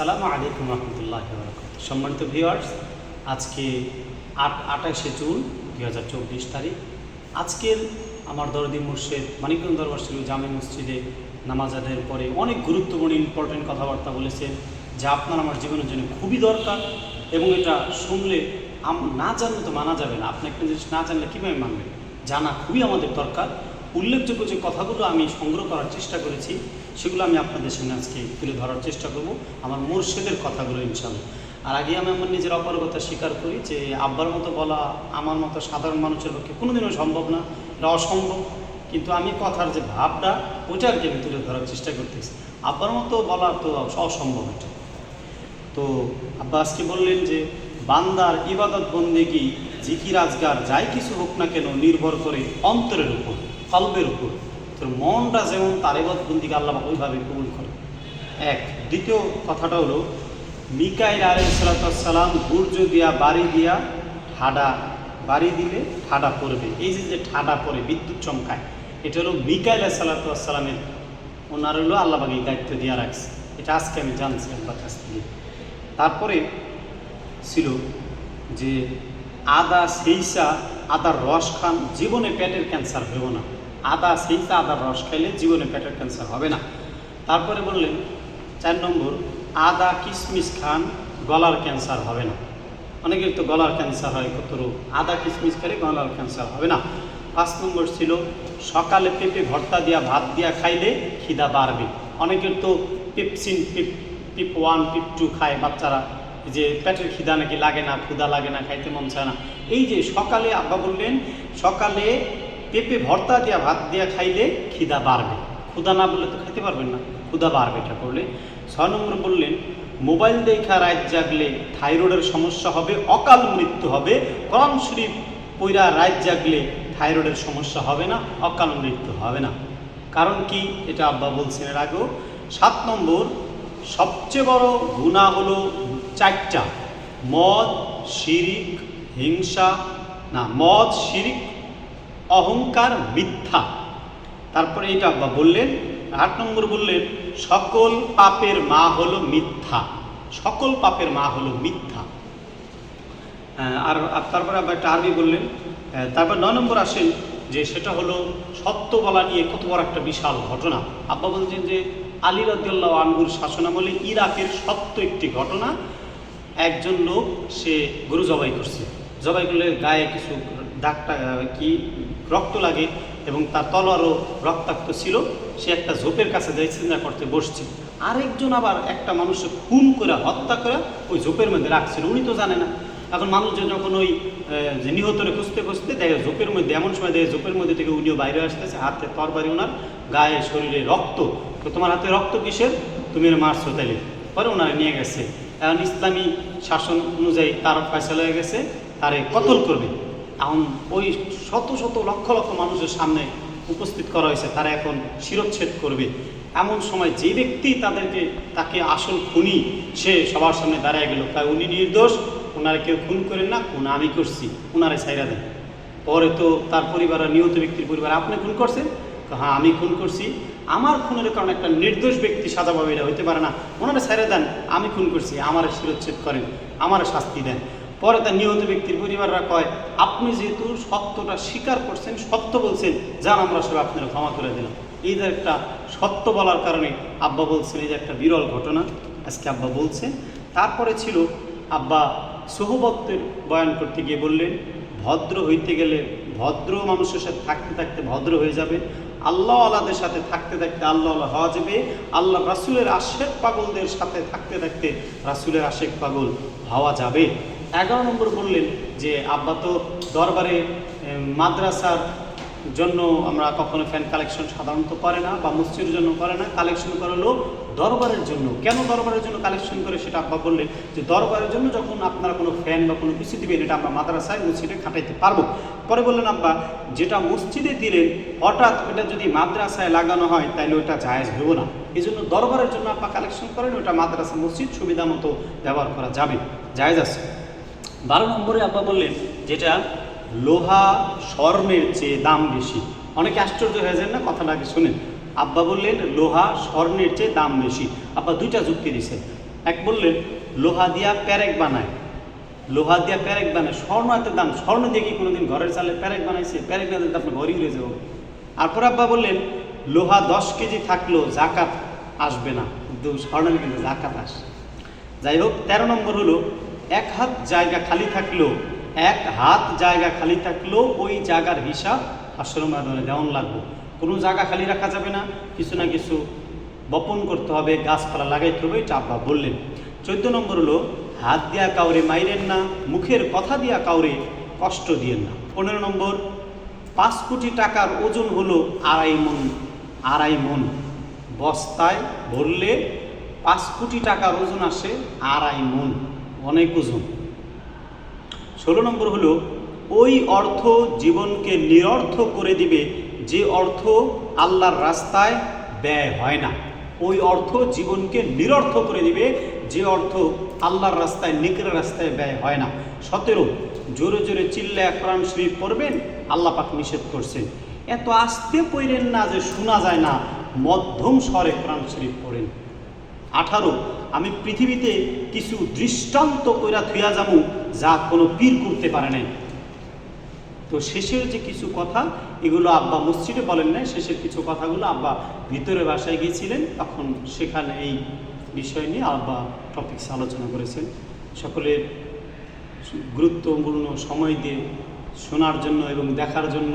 আসসালামু আলাইকুম রহমতুল্লাহ সম্মানিত ভিউয়ার্স, আজকে আট, আঠাশে জুন দুই হাজার চব্বিশ তারিখ। আজকের আমার দরদি মুর্শেদ মানিকগঞ্জ দরবার ছিল জামে মসজিদে নামাজ আদায়ের পরে অনেক গুরুত্বপূর্ণ ইম্পর্টেন্ট কথাবার্তা বলেছেন যা আপনার আমার জীবনের জন্য খুবই দরকার এবং এটা শুনলে না জানলে তো মানা যাবে না। আপনি একটা জিনিস না জানলে কীভাবে মানবেন? জানা খুবই আমাদের দরকার। উল্লেখযোগ্য যে কথাগুলো আমি সংগ্রহ করার চেষ্টা করেছি, সেগুলো আমি আপনাদের সামনে আজকে তুলে ধরার চেষ্টা করব, আমার মুর্শেদের কথাগুলো ইনশাল্লাহ আর আগে আমি আমার নিজের অপারগতা স্বীকার করি যে আব্বার মতো বলা, আমার মতো সাধারণ মানুষের পক্ষে কোনোদিনও সম্ভব না, এটা অসম্ভব। কিন্তু আমি কথার যে ভাবটা, ওইটা আর কি আমি তুলে ধরার চেষ্টা করতেছি। আব্বার মতো বলা তো অসম্ভব এটা। তো আব্বা আজকে বললেন যে, বান্দার ইবাদত বন্দেগি, জিকির আজগার যাই কিছু হোক না কেন নির্ভর করে অন্তরের উপর। কল্পের উপর। তোর মনটা যেমন তার ইবাদত বন্দিকে আল্লাহ ওইভাবে কবুল করে। এক, দ্বিতীয় কথাটা হলো, মিকাইল আলাই সালাতাম গুর্জ দিয়া, বাড়ি দিয়া ঠাডা, বাড়ি দিলে ঠাডা পড়বে। এই যে যে ঠাডা পড়ে, বিদ্যুৎ চমকায়, এটা হলো মিকাইল সালাতামের ওনার হলো আল্লাহবাগে দায়িত্ব দিয়ে রাখছে। এটা আজকে আমি জানছি আল্লাহর কাছ থেকে। তারপরে ছিল যে আদা সেইসা, আদার রস খান, জীবনে পেটের ক্যান্সার হবে না। আদা সেইসা আদার রস খাইলে জীবনে পেটের ক্যান্সার হবে না। তারপরে বললেন চার নম্বর, আদা কিশমিশ খান, গলার ক্যান্সার হবে না। অনেকের তো গলার ক্যান্সার হয়, কত রোগ। আদা কিশমিশ খেলে গলার ক্যান্সার হবে না। পাঁচ নম্বর ছিল, সকালে পেঁপে ভর্তা দিয়া, ভাত দিয়া খাইলে খিদা বাড়বে। অনেকের তো pepsin, pip pip one, pip two খায় বাচ্চারা যে পেটের খিদা নাকি লাগে না ক্ষুদা লাগে না, খাইতে মন চায় না। এই যে সকালে আব্বা বললেন, সকালে পেঁপে ভর্তা দিয়া ভাত দিয়া খাইলে খিদা বাড়বে। ক্ষুদা না বললে তো খাইতে পারবেন না ক্ষুদা বাড়বে এটা করলে। ছয় নম্বর বললেন, মোবাইল দেখা রাত জাগলে থাইরয়েডের সমস্যা হবে, অকাল মৃত্যু হবে। করম শরীফ পৈরা রাত জাগলে থাইরয়েডের সমস্যা হবে না, অকাল মৃত্যু হবে না। কারণ কি? এটা আব্বা বলছেন এর আগেও। সাত নম্বর, সবচেয়ে বড় গুণা হলো চারটা। মদ, শিরিক, হিংসা, না, মদ, শিরিক অহংকার মিথ্যা। তারপরে এটা বললেন, আট নম্বর বললেন, সকল পাপের মা হলো মিথ্যা। সকল পাপের মা হলো মিথ্যা। আর তারপরে আবার একটা আরবি বললেন তারপর নয় নম্বর আসেন যে সেটা হলো সত্য বলা নিয়ে কত বড় একটা বিশাল ঘটনা। আব্বা বলছেন যে আলী রদ্দাল্লাহ আনগুর শাসনামলে ইরাকের সত্য একটি ঘটনা। একজন লোক সে গরু জবাই করছে। জবাই করলে গায়ে কিছু দাগটা কি রক্ত লাগে এবং তার তলোয়ারও রক্তাক্ত ছিল, সে একটা ঝোপের কাছে যাই চিন্তা করতে বসছে। আরেকজন আবার একটা মানুষকে খুন করে হত্যা করে ওই ঝোপের মধ্যে রাখছিল, উনি তো জানে না। এখন মানুষজন যখন ওই যে নিহতরে খুঁজতে খুঁজতে দেখে ঝোপের মধ্যে, এমন সময় দেখে ঝোপের মধ্যে থেকে উনিও বাইরে আসতেছে, হাতে তরবারি ওনার, গায়ে শরীরে রক্ত। তো তোমার হাতে রক্ত কিসের? তুমি এর মারছো তাইলে। পরে ওনারা নিয়ে গেছে। এখন ইসলামী শাসন অনুযায়ী তার ফয়সলা হয়ে গেছে, তারে কতল করবে? এখন ওই শত শত লক্ষ লক্ষ মানুষের সামনে উপস্থিত করা হয়েছে, তারা এখন শিরচ্ছেদ করবে। এমন সময় যে ব্যক্তি তাদেরকে, তাকে আসল খুনি, সে সবার সামনে দাঁড়ায় গেল। তাই উনি নির্দোষ ওনারা কেউ খুন করেন না, খুন আমি করছি ওনারে ছাইরা দেন। পরে তো তার পরিবার নিহত ব্যক্তির পরিবার, আপনি খুন করছেন? হ্যাঁ আমি খুন করছি। আমার খুনের কারণে একটা নির্দোষ ব্যক্তি সাজা পাবে এটা হইতে পারে না। ওনারা সাইরা দেন, আমি খুন করছি, আমার শিরচ্ছেদ করেন, আমার শাস্তি দেন। পরে তার নিহত ব্যক্তির পরিবাররা কয়, আপনি যেহেতু সত্যটা স্বীকার করছেন, সত্য বলছেন, যান আমরা সব আপনারা ক্ষমা করে দিলাম। এই যে একটা সত্য বলার কারণে আব্বা বলছেন, এই যে একটা বিরল ঘটনা। আজকে আব্বা বলছেন তারপরে ছিল, আব্বা সোহবত্তের বয়ান করতে গিয়ে বললেন, ভদ্র হইতে গেলে ভদ্র মানুষের সাথে থাকতে থাকতে ভদ্র হয়ে যাবে। আল্লাহ আল্লাহদের সাথে থাকতে থাকতে আল্লাহ আল্লাহ হওয়া যাবে। আল্লাহ রাসুলের আশেক পাগলদের সাথে থাকতে থাকতে রাসুলের আশেক পাগল হওয়া যাবে। এগারো নম্বর বললেন যে, আব্বা তো দরবারে মাদ্রাসার জন্য আমরা কখনো ফ্যান কালেকশন সাধারণত করে না বা মসজিদের জন্য করে না। কালেকশন করে লোক দরবারের জন্য। কেন দরবারের জন্য কালেকশন করে সেটা আব্বা বললেন যে, দরবারের জন্য যখন আপনারা কোনো ফ্যান বা কোনো কিছু দিবেন, এটা আমরা মাদ্রাসায়, মসজিদে খাটাইতে পারব। পরে বললেন, আব্বা, যেটা মসজিদে দিলেন, হঠাৎ ওটা যদি মাদ্রাসায় লাগানো হয় তাহলে ওটা জায়েজ হইব না। এই জন্য দরবারের জন্য আব্বা কালেকশন করেন, ওটা মাদ্রাসা, মসজিদ সুবিধা মতো ব্যবহার করা যাবে। জায়েজ আছে। বারো নম্বরে আব্বা বললেন, যেটা লোহা স্বর্ণের চেয়ে দাম বেশি। অনেকে আশ্চর্য হয়ে যায় না, কথাটা আগে শুনেন। আব্বা বললেন, লোহা স্বর্ণের চেয়ে দাম বেশি। আব্বা দুইটা যুক্তি দিছেন। এক বললেন, লোহা দিয়া প্যারেক বানায়। লোহা দিয়া প্যারেক বানায়? স্বর্ণ এত দাম। স্বর্ণ দিয়ে কি কোনোদিন ঘরের চালে প্যারেক বানাইছে? প্যারেক না দিলে আপনার ঘরই উড়ে যাব। তারপর আব্বা বললেন, লোহা দশ কেজি থাকলেও জাকাত আসবে না। কিন্তু স্বর্ণের কিন্তু জাকাত আসে। যাই হোক, তেরো নম্বর হলো এক হাত জায়গা খালি থাকলেও এক হাত জায়গা খালি থাকলেও ওই জায়গার হিসাব হাসর ময়দানে দেওয়ান লাগবে। কোনো জায়গা খালি রাখা যাবে না, কিছু না কিছু বপন করতে হবে, গাছপালা লাগাইতে হবে, এটা আব্বা বললেন। চোদ্দ নম্বর হলো, হাত দিয়া কাউরে মাইরেন না, মুখের কথা দিয়া কাউরে কষ্ট দিয়েন না। পনেরো নম্বর, পাঁচ কোটি টাকার ওজন হলো আড়াই মন আড়াই মন। বস্তায় ভরলে পাঁচ কোটি টাকার ওজন আসে আড়াই মন। অনেক ওজন ষোলো নম্বর হলো, ওই অর্থ জীবনকে নিরর্থ করে দিবে যে অর্থ আল্লাহর রাস্তায় ব্যয় হয় না। ওই অর্থ জীবনকে নিরর্থ করে দিবে যে অর্থ আল্লাহর রাস্তায় নিকরের রাস্তায় ব্যয় হয় না। সতেরো, জোরে জোরে চিল্লায় কোরআন শরীফ পড়বেন, আল্লাহ পাক নিষেধ করছেন। এত আস্তে পড়েন না যে শোনা যায় না, মধ্যম স্বরে কোরআন শরীফ পড়েন। আঠারো, আমি পৃথিবীতে কিছু দৃষ্টান্ত কইরা থুয়া যাব যা কোনো পীর করতে পারে নাই। তো শেষের যে কিছু কথা, এগুলো আব্বা মসজিদে বলেন নাই, শেষের কিছু কথাগুলো আব্বা ভিতরে বাসায় গিয়েছিলেন, তখন সেখানে এই বিষয় নিয়ে আব্বা টপিকস আলোচনা করেছেন। সকলের গুরুত্বপূর্ণ সময় দিয়ে শোনার জন্য এবং দেখার জন্য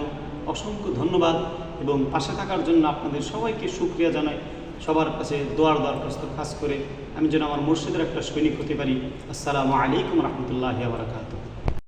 অসংখ্য ধন্যবাদ এবং পাশে থাকার জন্য আপনাদের সবাইকে সুক্রিয়া জানাই। সবার কাছে দোয়ার দরখাস্ত খাস করে আমি যেন আমার মুর্শিদের একটা সৈনিক হতে পারি। আসসালামু আলাইকুম রহমতুল্লাহ বারকাতুহ।